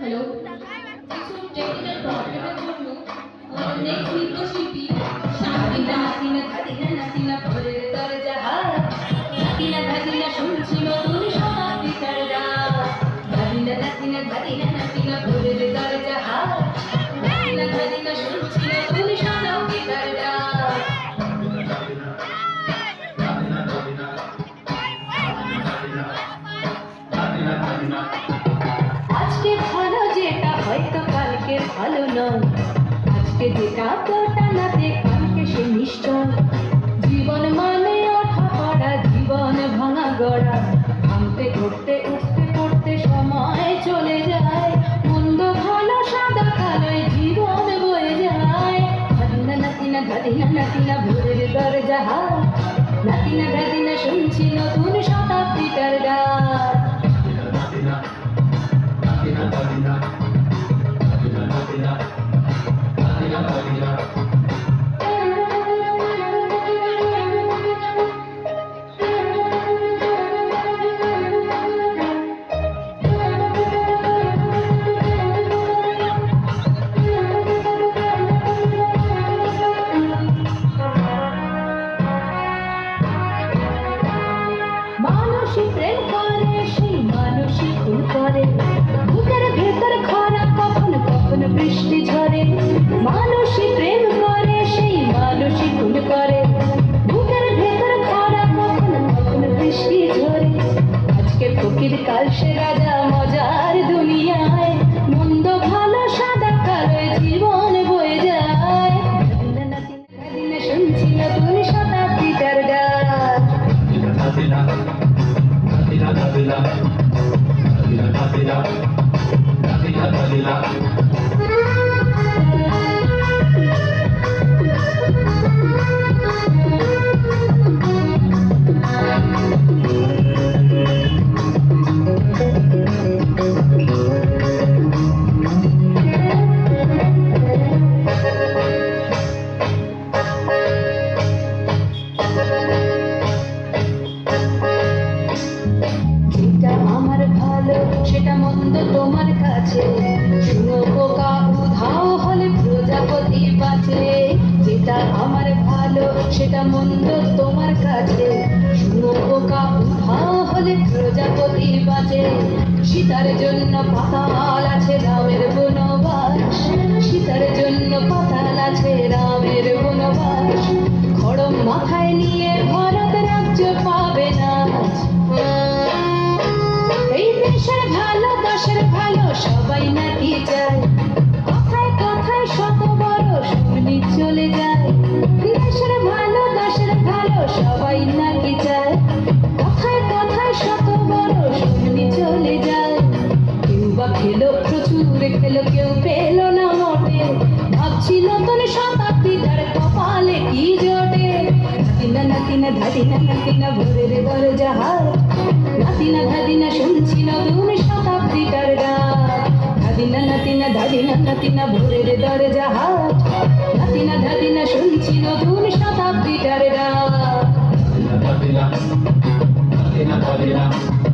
Hello কিছু technical প্রবলেমের জন্য নেক্সট নৃত্যশিল্পী শান্তি হাসিনা নয় আজকে নাতে কালকে সে জীবন মানে পড়া, জীবন ভাঙা গড়া। উঠতে, পড়তে সময় চলে যায়। মন্দ, ভালো, সাদা, কালোয় জীবন বয়ে যায়। ধাদিনা নাতিনা ধাদিনা, নাতিনা, ভোরের দরজা নাতিনা, ধাদিনা, শুনছি নতুন মানুষই প্রেম করে, সেই মানুষই খুন করে। বুকের ভেতর খরা কখন কখন কাল সে রাজা মজার দুনিয়ায়। মন্দ, ভালো, সাদা, কালো জীবন বয়ে যায়। শুনছি নতুন শতাব্দীটার মন্দ তোমার কাছে। শুনো পোকা হলে প্রজাপতি বাজে সীতার জন্য পাতাল আছে নাতিনা নাতিনা ধাদিনা নাতিনা ভোরের দরজা। হাত নাতিনা ধাদিনা শুনছি নতুন শতাব্দীটার গান ধাদিনা নাতিনা ধাদিনা নাতিনা ভোরের দরজা। হাত নাতিনা ধাদিনা শুনছি নতুন শতাব্দীটার গান Adina, Adina, Adina, Adina, Adina,